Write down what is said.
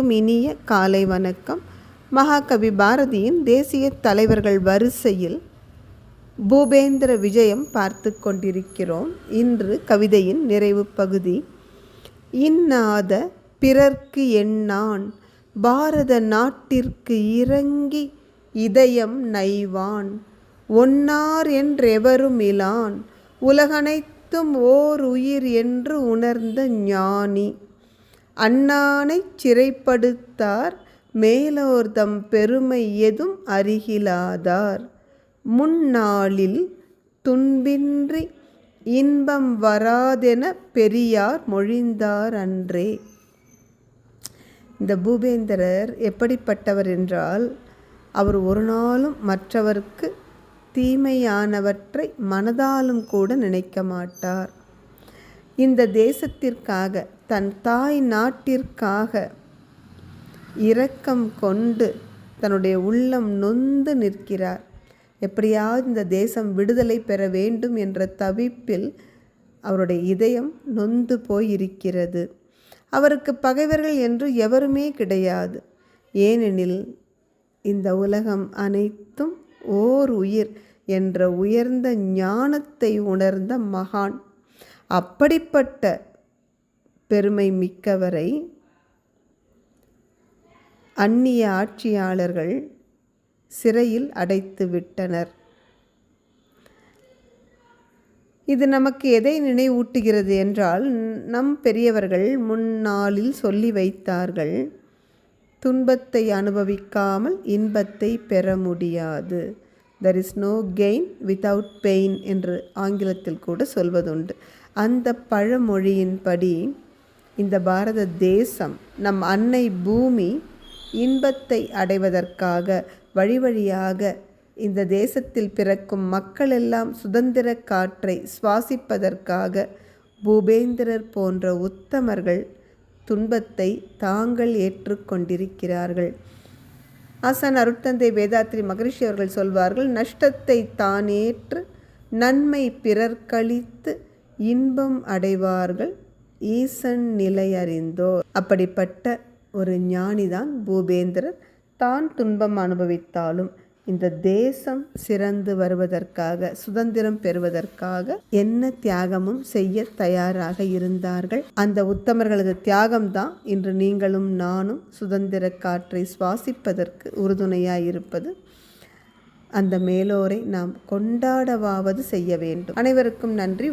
அனைவருக்கும் இனிய காலை வணக்கம். மகாகவி பாரதியின் தேசிய தலைவர்கள் வரிசையில் பூபேந்திர விஜயம் பார்த்து கொண்டிருக்கிறோம். இன்று கவிதையின் நிறைவு பகுதி. இன்னாத பிறர்க்கு எண்ணான் பாரத நாட்டிற்கு இறங்கி இதயம் நைவான். ஒன்னார் என்றெவரும் இலான் உலகனைத்தும் ஓர் உயிர் என்று உணர்ந்த ஞானி. அண்ணானைச் சிறைப்படுத்தார் மேலோர்தம் பெருமை எதும் அருகிலாதார் முன்னாளில் துன்பின்றி இன்பம் வராதென பெரியார் மொழிந்தார் அன்றே. இந்த பூபேந்திரர் எப்படிப்பட்டவர் என்றால் அவர் ஒரு நாளும் மற்றவருக்கு தீமையானவற்றை மனதாலும் கூட நினைக்க மாட்டார். இந்த தேசத்திற்காக தன் தாய் நாட்டிற்காக இரக்கம் கொண்டு தன்னுடைய உள்ளம் நொந்து நிற்கிறார். எப்படியாவது இந்த தேசம் விடுதலை பெற வேண்டும் என்ற தவிப்பில் அவருடைய இதயம் நொந்து போயிருக்கிறது. அவருக்கு பகைவர்கள் என்று எவருமே கிடையாது. ஏனெனில் இந்த உலகம் அனைத்தும் ஓர் உயிர் என்ற உயர்ந்த ஞானத்தை உணர்ந்த மகான். அப்படிப்பட்ட பெருமை மிக்கவரை அந்நிய ஆட்சியாளர்கள் சிறையில் அடைத்து விட்டனர். இது நமக்கு எதை நினைவூட்டுகிறது என்றால் நம் பெரியவர்கள் முன்னாளில் சொல்லி வைத்தார்கள் துன்பத்தை அனுபவிக்காமல் இன்பத்தை பெற முடியாது. There is no gain without pain என்று ஆங்கிலத்தில் கூட சொல்வதுண்டு. அந்த பழமொழியின்படி இந்த பாரத தேசம் நம் அன்னை பூமி இன்பத்தை அடைவதற்காக வழி வழியாக இந்த தேசத்தில் பிறக்கும் மக்களெல்லாம் சுதந்திர காற்றை சுவாசிப்பதற்காக பூபேந்திரர் போன்ற உத்தமர்கள் துன்பத்தை தாங்கள் ஏற்றுக்கொண்டிருக்கிறார்கள். ஆசான் அருட்தந்தை வேதாத்ரி மகரிஷி அவர்கள் சொல்வார்கள் நஷ்டத்தை தானேற்று நன்மை பிறர்கழித்து இன்பம் அடைவார்கள் ஈசன் நிலை அப்படிப்பட்ட ஒரு ஞானிதான் பூபேந்திரர். தான் துன்பம் அனுபவித்தாலும் இந்த தேசம் சிறந்து வருவதற்காக சுதந்திரம் பெறுவதற்காக என்ன தியாகமும் செய்ய தயாராக இருந்தார்கள்? அந்த உத்தமர்களது தியாகம்தான் இன்று நீங்களும் நானும் சுதந்திர காற்றை சுவாசிப்பதற்கு உறுதுணையாயிருப்பது. அந்த மேலோரை நாம் கொண்டாடவாவது செய்ய வேண்டும். அனைவருக்கும் நன்றி.